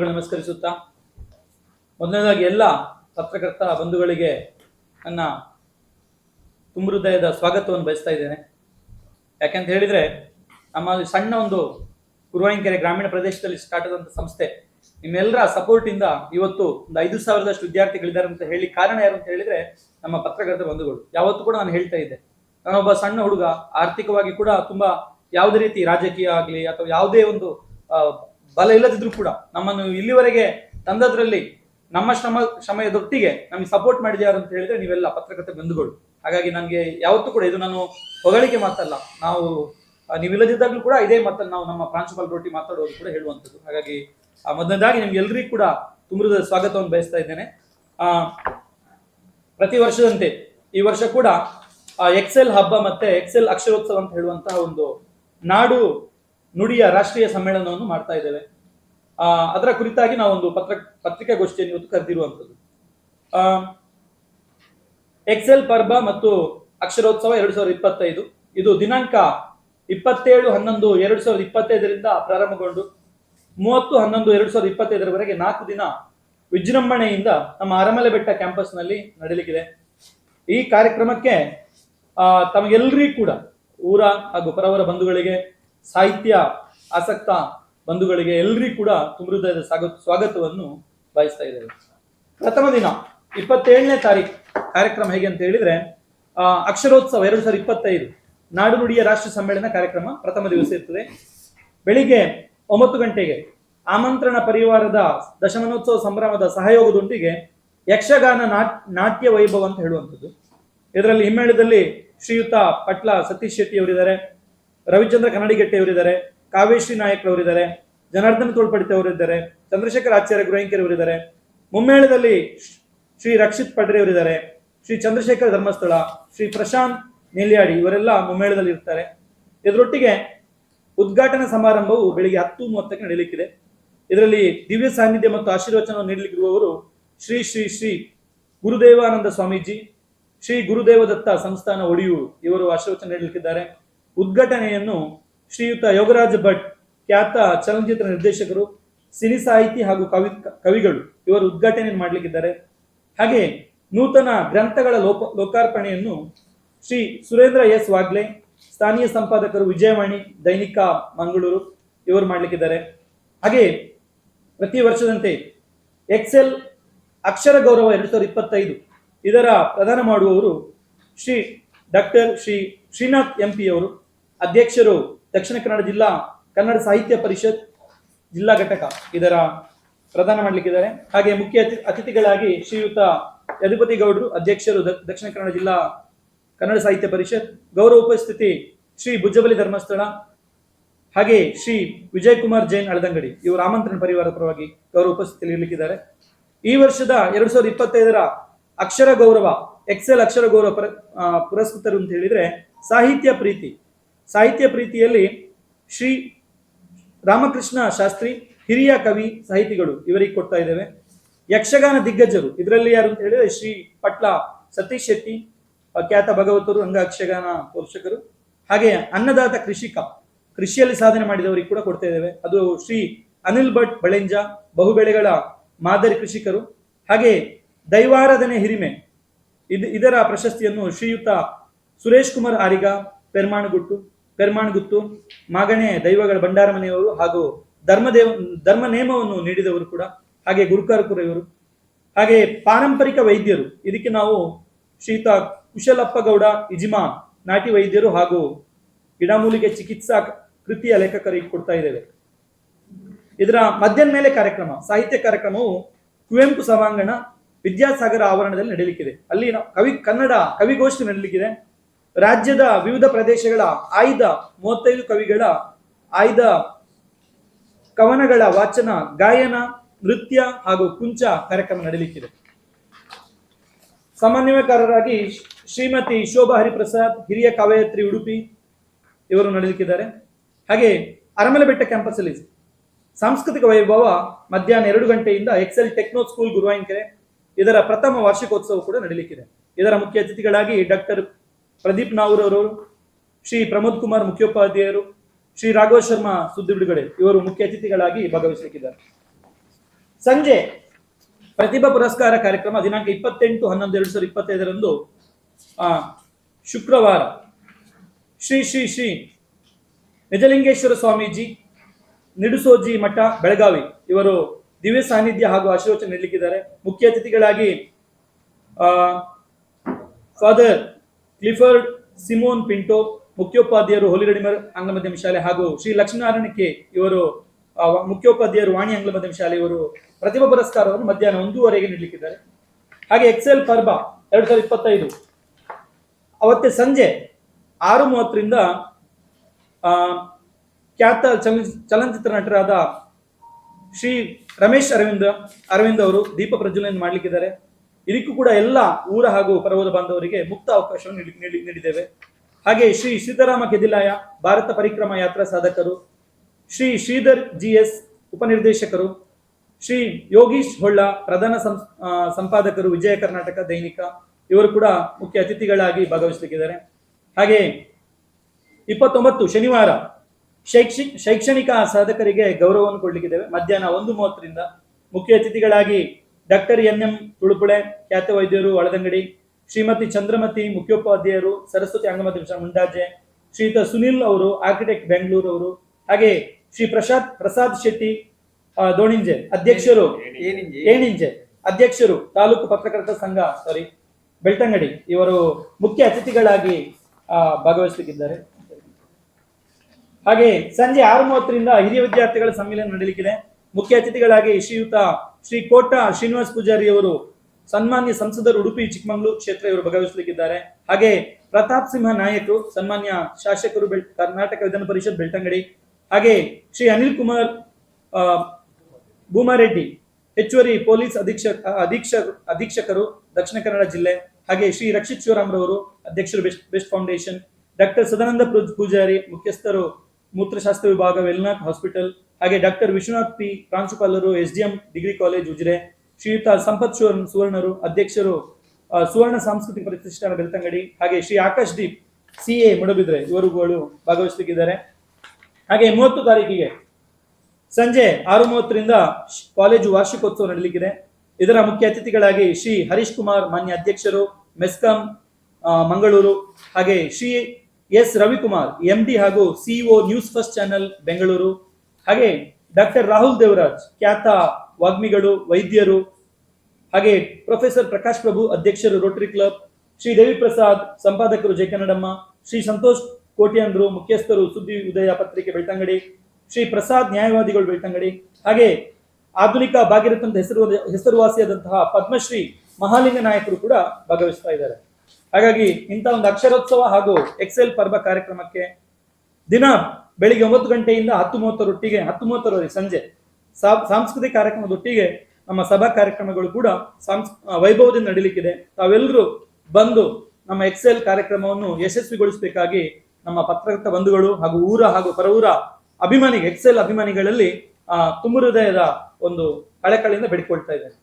ನಮಸ್ಕರಿಸುತ್ತಾ, ಮೊದಲನೇದಾಗಿ ಎಲ್ಲ ಪತ್ರಕರ್ತ ಬಂಧುಗಳಿಗೆ ನನ್ನ ತುಂಬ ಹೃದಯದ ಸ್ವಾಗತವನ್ನು ಬಯಸ್ತಾ ಇದ್ದೇನೆ. ಯಾಕೆಂತ ಹೇಳಿದ್ರೆ, ನಮ್ಮ ಸಣ್ಣ ಒಂದು ಕುರುವಾಂಕೆರೆ ಗ್ರಾಮೀಣ ಪ್ರದೇಶದಲ್ಲಿ ಸ್ಟಾರ್ಟ್ ಆದಂಥ ಸಂಸ್ಥೆ, ನಿಮ್ಮೆಲ್ಲರ ಸಪೋರ್ಟ್ ಇಂದ ಇವತ್ತು ಒಂದು ಐದು ಸಾವಿರದಷ್ಟು ವಿದ್ಯಾರ್ಥಿಗಳಿದ್ದಾರೆ ಅಂತ ಹೇಳಿ ಕಾರಣ ಯಾರು ಅಂತ ಹೇಳಿದ್ರೆ ನಮ್ಮ ಪತ್ರಕರ್ತ ಬಂಧುಗಳು. ಯಾವತ್ತು ಕೂಡ ನಾನು ಹೇಳ್ತಾ ಇದ್ದೆ. ನಾನೊಬ್ಬ ಸಣ್ಣ ಹುಡುಗ, ಆರ್ಥಿಕವಾಗಿ ಕೂಡ ತುಂಬಾ ಯಾವುದೇ ರೀತಿ ರಾಜಕೀಯ ಆಗಲಿ ಅಥವಾ ಯಾವುದೇ ಒಂದು ಬಲ ಇಲ್ಲದಿದ್ರು ಕೂಡ ನಮ್ಮನ್ನು ಇಲ್ಲಿವರೆಗೆ ತಂದದ್ರಲ್ಲಿ ನಮ್ಮ ಶ್ರಮ ಶ್ರಮದೊಟ್ಟಿಗೆ ನಮಗೆ ಸಪೋರ್ಟ್ ಮಾಡಿದ್ಯಾರು ಅಂತ ಹೇಳಿದ್ರೆ ನೀವೆಲ್ಲ ಪತ್ರಕರ್ತ ಬಂಧುಗಳು. ಹಾಗಾಗಿ ನನಗೆ ಯಾವತ್ತೂ ಕೂಡ ಇದು ನಾನು ಹೊಗಳಿಕೆ ಮಾತಲ್ಲ. ನಾವು ನೀವಿಲ್ಲದಿದ್ದಾಗಲೂ ಕೂಡ ಇದೇ ಮಾತಲ್ಲಿ ನಾವು ನಮ್ಮ ಪ್ರಾಂಶುಪಾಲ ರೊಟ್ಟಿ ಮಾತಾಡೋದು ಕೂಡ ಹೇಳುವಂಥದ್ದು. ಹಾಗಾಗಿ ಮೊದಲನೇದಾಗಿ ನಿಮ್ಗೆ ಎಲ್ರಿಗೂ ಕೂಡ ತುಂಬಿದ ಸ್ವಾಗತವನ್ನು ಬಯಸ್ತಾ ಇದ್ದೇನೆ. ಪ್ರತಿ ವರ್ಷದಂತೆ ಈ ವರ್ಷ ಕೂಡ ಎಕ್ಸೆಲ್ ಹಬ್ಬ ಮತ್ತೆ ಎಕ್ಸೆಲ್ ಅಕ್ಷರೋತ್ಸವ ಅಂತ ಹೇಳುವಂತಹ ಒಂದು ನಾಡು ನುಡಿಯ ರಾಷ್ಟ್ರೀಯ ಸಮ್ಮೇಳನವನ್ನು ಮಾಡ್ತಾ ಇದ್ದೇವೆ. ಅದರ ಕುರಿತಾಗಿ ನಾವೊಂದು ಪತ್ರ, ಪತ್ರಿಕಾಗೋಷ್ಠಿಯನ್ನು ಇವತ್ತು ಕರೆದಿರುವಂಥದ್ದು. ಎಕ್ಸೆಲ್ ಪರ್ಬ ಮತ್ತು ಅಕ್ಷರೋತ್ಸವ ಎರಡು ಸಾವಿರದ ಇಪ್ಪತ್ತೈದು. ಇದು ದಿನಾಂಕ ಇಪ್ಪತ್ತೇಳು ಹನ್ನೊಂದು ಎರಡು ಸಾವಿರದ ಇಪ್ಪತ್ತೈದರಿಂದ ಪ್ರಾರಂಭಗೊಂಡು ಮೂವತ್ತು ಹನ್ನೊಂದು ಎರಡು ಸಾವಿರದ ಇಪ್ಪತ್ತೈದರವರೆಗೆ ನಾಲ್ಕು ದಿನ ವಿಜೃಂಭಣೆಯಿಂದ ನಮ್ಮ ಅರಮಲೆ ಬೆಟ್ಟ ಕ್ಯಾಂಪಸ್ನಲ್ಲಿ ನಡೆಯಲಿಕ್ಕಿದೆ ಈ ಕಾರ್ಯಕ್ರಮಕ್ಕೆ ತಮಗೆಲ್ಲರಿಗೂ ಕೂಡ ಊರ ಹಾಗೂ ಪರವರ ಬಂಧುಗಳಿಗೆ ಸಾಹಿತ್ಯ ಆಸಕ್ತ ಬಂಧುಗಳಿಗೆ ಎಲ್ಲರಿಗೂ ಕೂಡ ತುಂಬೃದಯದ ಸ್ವಾಗತ, ಸ್ವಾಗತವನ್ನು ಬಯಸ್ತಾ ಇದ್ದೇವೆ. ಪ್ರಥಮ ದಿನ, ಇಪ್ಪತ್ತೇಳನೇ ತಾರೀಕು ಕಾರ್ಯಕ್ರಮ ಹೇಗೆ ಅಂತ ಹೇಳಿದ್ರೆ ಅಕ್ಷರೋತ್ಸವ ಎರಡು ಸಾವಿರದ ಇಪ್ಪತ್ತೈದು ನಾಡು ನುಡಿಯ ರಾಷ್ಟ್ರ ಸಮ್ಮೇಳನ ಕಾರ್ಯಕ್ರಮ ಪ್ರಥಮ ದಿವಸ ಇರ್ತದೆ. ಬೆಳಿಗ್ಗೆ ಒಂಬತ್ತು ಗಂಟೆಗೆ ಆಮಂತ್ರಣ ಪರಿವಾರದ ದಶಮಾನೋತ್ಸವ ಸಂಭ್ರಮದ ಸಹಯೋಗದೊಂದಿಗೆ ಯಕ್ಷಗಾನ ನಾಟ್, ನಾಟ್ಯ ವೈಭವ ಅಂತ ಹೇಳುವಂಥದ್ದು. ಇದರಲ್ಲಿ ಹಿಮ್ಮೇಳದಲ್ಲಿ ಶ್ರೀಯುತ ಪಟ್ಲ ಸತೀಶ್ ಶೆಟ್ಟಿ ಅವರಿದ್ದಾರೆ ರವಿಚಂದ್ರ ಕನ್ನಡಿಗಟ್ಟೆಯವರಿದ್ದಾರೆ ಕಾವೇಶ್ರೀ ನಾಯಕ್ ಅವರಿದ್ದಾರೆ, ಜನಾರ್ದನ ತೋಳ್ಪಡಿತೆ ಅವರಿದ್ದಾರೆ, ಚಂದ್ರಶೇಖರ್ ಆಚಾರ್ಯ ಗುರಾಂಕರ್ ಅವರಿದ್ದಾರೆ. ಮುಮ್ಮೇಳದಲ್ಲಿ ಶ್ರೀ ರಕ್ಷಿತ್ ಪಡ್ರೆ ಅವರಿದ್ದಾರೆ, ಶ್ರೀ ಚಂದ್ರಶೇಖರ್ ಧರ್ಮಸ್ಥಳ, ಶ್ರೀ ಪ್ರಶಾಂತ್ ನೆಲ್ಯಾಡಿ ಇವರೆಲ್ಲ ಮುಮ್ಮೇಳದಲ್ಲಿ ಇರ್ತಾರೆ. ಇದರೊಟ್ಟಿಗೆ ಉದ್ಘಾಟನಾ ಸಮಾರಂಭವು ಬೆಳಿಗ್ಗೆ ಹತ್ತು ಮೂವತ್ತಕ್ಕೆ ನಡೆಯಲಿಕ್ಕಿದೆ ಇದರಲ್ಲಿ ದಿವ್ಯ ಸಾನ್ನಿಧ್ಯ ಮತ್ತು ಆಶೀರ್ವಚನವನ್ನು ನೀಡಲಿಕ್ಕಿರುವವರು ಶ್ರೀ ಶ್ರೀ ಶ್ರೀ ಗುರುದೇವಾನಂದ ಸ್ವಾಮೀಜಿ, ಶ್ರೀ ಗುರುದೇವದತ್ತ ಸಂಸ್ಥಾನ ಒಡೆಯೂರು ಇವರು ಆಶೀರ್ವಚನ ನೀಡಲಿಕ್ಕಿದ್ದಾರೆ. ಉದ್ಘಾಟನೆಯನ್ನು ಶ್ರೀಯುತ ಯೋಗರಾಜ ಭಟ್, ಖ್ಯಾತ ಚಲನಚಿತ್ರ ನಿರ್ದೇಶಕರು, ಸಿನಿ ಸಾಹಿತಿ ಹಾಗೂ ಕವಿ, ಕವಿಗಳು ಇವರು ಉದ್ಘಾಟನೆ ಮಾಡಲಿಕ್ಕಿದ್ದಾರೆ. ಹಾಗೆ ನೂತನ ಗ್ರಂಥಗಳ ಲೋಪ, ಲೋಕಾರ್ಪಣೆಯನ್ನು ಶ್ರೀ ಸುರೇಂದ್ರ ಎಸ್ ವಾಗ್ಲೆ, ಸ್ಥಾನೀಯ ಸಂಪಾದಕರು ವಿಜಯವಾಣಿ, ದೈನಿಕ ಮಂಗಳೂರು ಇವರು ಮಾಡಲಿಕ್ಕಿದ್ದಾರೆ. ಹಾಗೆ ಪ್ರತಿ ವರ್ಷದಂತೆ ಎಕ್ಸೆಲ್ ಅಕ್ಷರ ಗೌರವ ಎರಡು ಸಾವಿರದ ಇಪ್ಪತ್ತೈದು ಇದರ ಪ್ರದಾನ ಮಾಡುವವರು ಶ್ರೀ ಡಾಕ್ಟರ್ ಶ್ರೀ ಶ್ರೀನಾಥ್ ಎಂ ಅವರು. ಅಧ್ಯಕ್ಷರು ದಕ್ಷಿಣ ಕನ್ನಡ ಜಿಲ್ಲಾ ಕನ್ನಡ ಸಾಹಿತ್ಯ ಪರಿಷತ್ ಜಿಲ್ಲಾ ಘಟಕ ಇದರ ಪ್ರದಾನ ಮಾಡಲಿಕ್ಕಿದ್ದಾರೆ. ಹಾಗೆ ಮುಖ್ಯ ಅತಿ, ಅತಿಥಿಗಳಾಗಿ ಶ್ರೀಯುತ ಯದುಪತಿ ಗೌಡರು, ಅಧ್ಯಕ್ಷರು ದಕ್ಷಿಣ ಕನ್ನಡ ಜಿಲ್ಲಾ ಕನ್ನಡ ಸಾಹಿತ್ಯ ಪರಿಷತ್, ಗೌರವ ಉಪಸ್ಥಿತಿ ಶ್ರೀ ಭುಜಬಲಿ ಧರ್ಮಸ್ಥಳ, ಹಾಗೆ ಶ್ರೀ ವಿಜಯ್ ಕುಮಾರ್ ಜೈನ್ ಅಳದಂಗಡಿ, ಇವರು ಆಮಂತ್ರಣ ಪರಿವಾರ ಪರವಾಗಿ ಗೌರವ ಉಪಸ್ಥಿತಿಯಲ್ಲಿ ಇರಲಿಕ್ಕಿದ್ದಾರೆ. ಈ ವರ್ಷದ ಎರಡ್ ಸಾವಿರದ ಇಪ್ಪತ್ತೈದರ ಅಕ್ಷರ ಗೌರವ, ಎಕ್ಸೆಲ್ ಅಕ್ಷರ ಗೌರವ ಪುರಸ್ಕೃತರು ಅಂತ ಹೇಳಿದ್ರೆ ಸಾಹಿತ್ಯ ಪ್ರೀತಿ ಸಾಹಿತ್ಯ ಪ್ರೀತಿಯಲ್ಲಿ ಶ್ರೀ ರಾಮಕೃಷ್ಣ ಶಾಸ್ತ್ರಿ ಹಿರಿಯ ಕವಿ ಸಾಹಿತಿಗಳು ಇವರಿಗೆ ಕೊಡ್ತಾ ಇದ್ದೇವೆ. ಯಕ್ಷಗಾನ ದಿಗ್ಗಜರು. ಇದರಲ್ಲಿ ಯಾರು ಅಂತ ಹೇಳಿದ್ರೆ ಶ್ರೀ ಪಟ್ಲ ಸತೀಶ್ ಶೆಟ್ಟಿ ಖ್ಯಾತ ಭಗವತರು ರಂಗ ಯಕ್ಷಗಾನ ಪೋಷಕರು. ಹಾಗೆ ಅನ್ನದಾತ ಕೃಷಿಕ. ಕೃಷಿಯಲ್ಲಿ ಸಾಧನೆ ಮಾಡಿದವರಿಗೆ ಕೂಡ ಕೊಡ್ತಾ ಇದ್ದೇವೆ. ಅದು ಶ್ರೀ ಅನಿಲ್ ಭಟ್ ಬಳೆಂಜ, ಬಹುಬೆಳೆಗಳ ಮಾದರಿ ಕೃಷಿಕರು. ಹಾಗೆ ದೈವಾರಾಧನೆ ಹಿರಿಮೆ. ಇದು, ಇದರ ಪ್ರಶಸ್ತಿಯನ್ನು ಶ್ರೀಯುತ ಸುರೇಶ್ ಕುಮಾರ್ ಆರಿಗ, ಪೆರ್ಮಾಣಗುಟ್ಟು ಪೆರ್ಮಾಣಗುತ್ತು ಮಾಗಣೆ, ದೈವಗಳ ಭಂಡಾರ ಮನೆಯವರು ಹಾಗೂ ಧರ್ಮದೇವ ಧರ್ಮ ನೇಮವನ್ನು ನೀಡಿದವರು ಕೂಡ, ಹಾಗೆ ಗುರುಕಾರ್ಪುರ ಇವರು ಹಾಗೆ ಪಾರಂಪರಿಕ ವೈದ್ಯರು, ಇದಕ್ಕೆ ನಾವು ಶ್ರೀತಾ ಕುಶಲಪ್ಪಗೌಡ, ಇಜಿಮಾ, ನಾಟಿ ವೈದ್ಯರು ಹಾಗೂ ಗಿಡಮೂಲಿಗೆ ಚಿಕಿತ್ಸಾ ಕೃತಿಯ ಲೇಖಕರಿಗೆ ಕೊಡ್ತಾ ಇದ್ದೇವೆ. ಇದರ ಮಧ್ಯಾಹ್ನ ಮೇಲೆ ಕಾರ್ಯಕ್ರಮ, ಸಾಹಿತ್ಯ ಕಾರ್ಯಕ್ರಮವು ಕುವೆಂಪು ಸಭಾಂಗಣ, ವಿದ್ಯಾಸಾಗರ ಆವರಣದಲ್ಲಿ ನಡೆಯಲಿಕ್ಕಿದೆ ಅಲ್ಲಿ ಕವಿ ಕನ್ನಡ ಕವಿಗೋಷ್ಠಿ ನಡೆಯಲಿಕ್ಕಿದೆ ರಾಜ್ಯದ ವಿವಿಧ ಪ್ರದೇಶಗಳ ಆಯ್ದ ಮೂವತ್ತೈದು ಕವಿಗಳ ಆಯ್ದ ಕವನಗಳ ವಾಚನ, ಗಾಯನ, ನೃತ್ಯ ಹಾಗೂ ಕುಂಚ ಕಾರ್ಯಕ್ರಮ ನಡೆಯಲಿಕ್ಕಿದೆ ಸಮನ್ವಯಕಾರರಾಗಿ ಶ್ರೀಮತಿ ಶೋಭಾ ಹರಿಪ್ರಸಾದ್, ಹಿರಿಯ ಕವಯತ್ರಿ ಉಡುಪಿ ಇವರು ನಡೆಯಲಿಕ್ಕಿದ್ದಾರೆ ಹಾಗೆ ಅರಮಲೆ ಬೆಟ್ಟ ಕ್ಯಾಂಪಸ್ ಅಲ್ಲಿ ಸಾಂಸ್ಕೃತಿಕ ವೈಭವ ಮಧ್ಯಾಹ್ನ ಎರಡು ಗಂಟೆಯಿಂದ ಎಕ್ಸೆಲ್ ಟೆಕ್ನೋ ಸ್ಕೂಲ್ ಗುರುವಾಯಂಕೆರೆ ಇದರ ಪ್ರಥಮ ವಾರ್ಷಿಕೋತ್ಸವ ಕೂಡ ನಡೆಯಲಿಕ್ಕಿದೆ ಇದರ ಮುಖ್ಯ ಅತಿಥಿಗಳಾಗಿ ಡಾಕ್ಟರ್ ಪ್ರದೀಪ್ ನಾವೂರ್ ಅವರು ಶ್ರೀ ಪ್ರಮೋದ್ ಕುಮಾರ್ ಮುಖ್ಯೋಪಾಧ್ಯಾಯರು ಶ್ರೀ ರಾಘವ ಶರ್ಮಾ ಸುದ್ದಿ ಬಿಡುಗಡೆ ಇವರು ಮುಖ್ಯ ಅತಿಥಿಗಳಾಗಿ ಭಾಗವಹಿಸಲಿಕ್ಕಿದ್ದಾರೆ. ಸಂಜೆ ಪ್ರತಿಭಾ ಪುರಸ್ಕಾರ ಕಾರ್ಯಕ್ರಮ ದಿನಾಂಕ ಇಪ್ಪತ್ತೆಂಟು ಹನ್ನೊಂದು ಎರಡು ಸಾವಿರದ ಇಪ್ಪತ್ತೈದರಂದು ಆ, ಶುಕ್ರವಾರ ಶ್ರೀ ಶ್ರೀ ಶ್ರೀ ನಿಜಲಿಂಗೇಶ್ವರ ಸ್ವಾಮೀಜಿ ನಿಡುಸೋಜಿ ಮಠ ಬೆಳಗಾವಿ ಇವರು ದಿವ್ಯ ಸಾನ್ನಿಧ್ಯ ಹಾಗೂ ಆಶೀರ್ವಚನ ನೀಡಲಿಕ್ಕಿದ್ದಾರೆ. ಮುಖ್ಯ ಅತಿಥಿಗಳಾಗಿ ಫಾದರ್ ಕ್ಲಿಫರ್ಡ್ ಸಿಮೋನ್ ಪಿಂಟೋ ಮುಖ್ಯೋಪಾಧ್ಯಾಯರು ಹೋಲಿಗಡಿಮರ್ ಆಂಗ್ಲ ಮಾಧ್ಯಮ ಶಾಲೆ ಹಾಗೂ ಶ್ರೀ ಲಕ್ಷ್ಮೀನಾರಾಯಣ ಕೆ ಇವರು ಮುಖ್ಯೋಪಾಧ್ಯಾಯರು ವಾಣಿ ಆಂಗ್ಲ ಮಾಧ್ಯಮ ಶಾಲೆ ಇವರು ಪ್ರತಿಭಾ ಪುರಸ್ಕಾರವನ್ನು ಮಧ್ಯಾಹ್ನ ಒಂದೂವರೆಗೆ ನೀಡಲಿಕ್ಕಿದ್ದಾರೆ. ಹಾಗೆ ಎಕ್ಸೆಲ್ ಪರ್ಬ ಎರಡು ಸಾವಿರದ ಇಪ್ಪತ್ತೈದು. ಅವತ್ತೇ ಸಂಜೆ ಆರು ಮೂವತ್ತರಿಂದ ಖ್ಯಾತ ಚಲ ಚಲನಚಿತ್ರ ನಟರಾದ ಶ್ರೀ ರಮೇಶ್ ಅರವಿಂದ, ಅರವಿಂದ್ ಅವರು ದೀಪ ಪ್ರಜ್ವಲನ ಮಾಡಲಿಕ್ಕಿದ್ದಾರೆ. ಇದಕ್ಕೂ ಕೂಡ ಎಲ್ಲ ಊರ ಹಾಗೂ ಪರ್ವತ ಬಾಂಧವರಿಗೆ ಮುಕ್ತ ಅವಕಾಶವನ್ನು ನೀಡಿ- ನೀಡಿ- ನೀಡಿದ್ದೇವೆ. ಹಾಗೆ ಶ್ರೀ ಸೀತಾರಾಮ ಕೆದಿಲಾಯ ಭಾರತ ಪರಿಕ್ರಮ ಯಾತ್ರಾ ಸಾಧಕರು, ಶ್ರೀ ಶ್ರೀಧರ್ ಜಿ ಎಸ್ ಉಪನಿರ್ದೇಶಕರು, ಶ್ರೀ ಯೋಗೀಶ್ ಹೊಳ್ಳ ಪ್ರಧಾನ ಸಂಪಾದಕರು ವಿಜಯ ಕರ್ನಾಟಕ ದೈನಿಕ ಇವರು ಕೂಡ ಮುಖ್ಯ ಅತಿಥಿಗಳಾಗಿ ಭಾಗವಹಿಸಲಿಕ್ಕಿದ್ದಾರೆ. ಹಾಗೆ ಇಪ್ಪತ್ತೊಂಬತ್ತು ಶನಿವಾರ ಶೈಕ್ಷಿಕ್ ಶೈಕ್ಷಣಿಕ ಸಾಧಕರಿಗೆ ಗೌರವವನ್ನು ಕೊಡಲಿಕ್ಕಿದ್ದೇವೆ. ಮಧ್ಯಾಹ್ನ ಒಂದು ಮೂವತ್ತರಿಂದ ಮುಖ್ಯ ಅತಿಥಿಗಳಾಗಿ ಡಾಕ್ಟರ್ ಎನ್ ಎಂ ತುಳುಪುಳೆ ಖ್ಯಾತ ವೈದ್ಯರು ಒಳದಂಗಡಿ ಶ್ರೀಮತಿ ಚಂದ್ರಮತಿ ಮುಖ್ಯೋಪಾಧ್ಯಾಯರು ಸರಸ್ವತಿ ಅಂಗಮತಿ ಮುಂಡಾಜೆ ಶ್ರೀಯುತ ಸುನಿಲ್ ಅವರು ಆರ್ಕಿಟೆಕ್ಟ್ ಬೆಂಗಳೂರು ಅವರು ಹಾಗೆ ಶ್ರೀ ಪ್ರಸಾದ್ ಪ್ರಸಾದ್ ಶೆಟ್ಟಿ ದೋಣಿಂಜೆ ಅಧ್ಯಕ್ಷರು ಏನಿಂಜೆ? ಏಣಿಂಜೆ ಅಧ್ಯಕ್ಷರು ತಾಲೂಕು ಪತ್ರಕರ್ತರ ಸಂಘ ಸಾರಿ ಬೆಳ್ತಂಗಡಿ ಇವರು ಮುಖ್ಯ ಅತಿಥಿಗಳಾಗಿ ಭಾಗವಹಿಸಲಿಕ್ಕಿದ್ದಾರೆ. ಹಾಗೆ ಸಂಜೆ ಆರು ಮೂವತ್ತರಿಂದ ಹಿರಿಯ ವಿದ್ಯಾರ್ಥಿಗಳ ಸಮ್ಮೇಳನ ನಡೆಯಲಿಕ್ಕಿದೆ ಮುಖ್ಯ ಅತಿಥಿಗಳಾಗಿ ಶ್ರೀಯುತ ಶ್ರೀ ಕೋಟ ಶ್ರೀನಿವಾಸ್ ಪೂಜಾರಿ ಅವರು ಸನ್ಮಾನ್ಯ ಸಂಸದರು ಉಡುಪಿ ಚಿಕ್ಕಮಗಳೂರು ಕ್ಷೇತ್ರ ಇವರು ಭಾಗವಹಿಸಲಿಕ್ಕಿದ್ದಾರೆ. ಹಾಗೆ ಪ್ರತಾಪ್ ಸಿಂಹ ನಾಯಕರು ಸನ್ಮಾನ್ಯ ಶಾಸಕರು ಬೆಳ್- ಕರ್ನಾಟಕ ವಿಧಾನ ಪರಿಷತ್ ಬೆಳ್ತಂಗಡಿ, ಹಾಗೆ ಶ್ರೀ ಅನಿಲ್ ಕುಮಾರ್ ಭೂಮಾರೆಡ್ಡಿ, ಹೆಚ್ಚುವರಿ ಪೊಲೀಸ್ ಅಧೀಕ್ಷಕ ಅಧೀಕ್ಷ, ಅಧೀಕ್ಷಕರು ದಕ್ಷಿಣ ಕನ್ನಡ ಜಿಲ್ಲೆ, ಹಾಗೆ ಶ್ರೀ ರಕ್ಷಿತ್ ಶಿವರಾಮ್ರವರು ಅಧ್ಯಕ್ಷರು best best foundation, doctor Sadananda Poojary, ಮುಖ್ಯಸ್ಥರು ಮೂತ್ರಶಾಸ್ತ್ರ ವಿಭಾಗ, ವೆಲ್ನಾಥ್ ಹಾಸ್ಪಿಟಲ್ ಹಾಗೆ ಡಾಕ್ಟರ್ ವಿಶ್ವನಾಥ್ ಪಿ ಪ್ರಾಂಶುಪಾಲರು S D M degree college, Ujire, Shriyuta Sampath Suvarna ಸುವರ್ಣರು, ಅಧ್ಯಕ್ಷರು ಸುವರ್ಣ ಸಾಂಸ್ಕೃತಿಕ ಪ್ರತಿಷ್ಠಾನ ಬೆಳ್ತಂಗಡಿ, ಹಾಗೆ ಶ್ರೀ ಆಕಾಶ್ ದೀಪ್ ಸಿ ಎ ಮುಡಬಿದ್ರೆ, ಇವರುಗಳು ಭಾಗವಹಿಸಲಿಕ್ಕಿದ್ದಾರೆ ಹಾಗೆ ಮೂವತ್ತು ತಾರೀಕಿಗೆ ಸಂಜೆ ಆರು ಮೂವತ್ತರಿಂದ ಕಾಲೇಜು ವಾರ್ಷಿಕೋತ್ಸವ ನಡೀಲಿಕ್ಕಿದೆ. ಇದರ ಮುಖ್ಯ ಅತಿಥಿಗಳಾಗಿ ಶ್ರೀ ಹರೀಶ್ ಕುಮಾರ್, ಮಾನ್ಯ ಅಧ್ಯಕ್ಷರು, ಮೆಸ್ಕಾಂ ಮಂಗಳೂರು, ಹಾಗೆ Shri S Ravikumar, M D ಹಾಗೂ CEO news first channel, Bengaluru ಹಾಗೆ ಡಾಕ್ಟರ್ ರಾಹುಲ್ ದೇವರಾಜ್, ಖ್ಯಾತ ವಾಗ್ಮಿಗಳು, ವೈದ್ಯರು, ಹಾಗೆ ಪ್ರೊಫೆಸರ್ ಪ್ರಕಾಶ್ ಪ್ರಭು, ಅಧ್ಯಕ್ಷರು ರೋಟರಿ ಕ್ಲಬ್ ಶ್ರೀ ದೇವಿ ಪ್ರಸಾದ್, ಸಂಪಾದಕರು ಜೆ ಕನ್ನಡಮ್ಮ, ಶ್ರೀ ಸಂತೋಷ್ ಕೋಟ್ಯಾನ್ರು ಮುಖ್ಯಸ್ಥರು ಸುದ್ದಿ ಉದಯ ಪತ್ರಿಕೆ ಬೆಳ್ತಂಗಡಿ, ಶ್ರೀ ಪ್ರಸಾದ್ ನ್ಯಾಯವಾದಿಗಳು ಬೆಳ್ತಂಗಡಿ, ಹಾಗೆ ಆಧುನಿಕ ಭಾಗ್ಯರತ್ನದ ಹೆಸರು, ಹೆಸರುವಾಸಿಯಾದಂತಹ ಪದ್ಮಶ್ರೀ ಮಹಾಲಿಂಗ ನಾಯಕರು ಕೂಡ ಭಾಗವಹಿಸ್ತಾ ಇದ್ದಾರೆ. ಹಾಗಾಗಿ ಇಂಥ ಒಂದು ಅಕ್ಷರೋತ್ಸವ ಹಾಗೂ ಎಕ್ಸೆಲ್ ಪರ್ವ ಕಾರ್ಯಕ್ರಮಕ್ಕೆ ದಿನ ಬೆಳಿಗ್ಗೆ ಒಂಬತ್ತು ಗಂಟೆಯಿಂದ ಹತ್ತು ಮೂವತ್ತರೊಟ್ಟಿಗೆ ಹತ್ತು ಮೂವತ್ತರವರೆಗೆ ಸಂಜೆ ಸಾಂಸ್ಕೃತಿಕ ಕಾರ್ಯಕ್ರಮದೊಟ್ಟಿಗೆ ನಮ್ಮ ಸಭಾ ಕಾರ್ಯಕ್ರಮಗಳು ಕೂಡ ಸಾಂಸ್ ವೈಭವದಿಂದ ನಡೀಲಿಕ್ಕಿದೆ. ತಾವೆಲ್ಲರೂ ಬಂದು ನಮ್ಮ ಎಕ್ಸೆಲ್ ಕಾರ್ಯಕ್ರಮವನ್ನು ಯಶಸ್ವಿಗೊಳಿಸಬೇಕಾಗಿ ನಮ್ಮ ಪತ್ರಕರ್ತ ಬಂಧುಗಳು ಹಾಗೂ ಊರ ಹಾಗೂ ಪರವೂರ ಅಭಿಮಾನಿ ಎಕ್ಸೆಲ್ ಅಭಿಮಾನಿಗಳಲ್ಲಿ, ಆ, ತುಂಬ ಹೃದಯದ ಒಂದು ಕಳಕಳಿಯಿಂದ ಬೇಡಿಕೊಳ್ತಾ ಇದ್ದೇನೆ.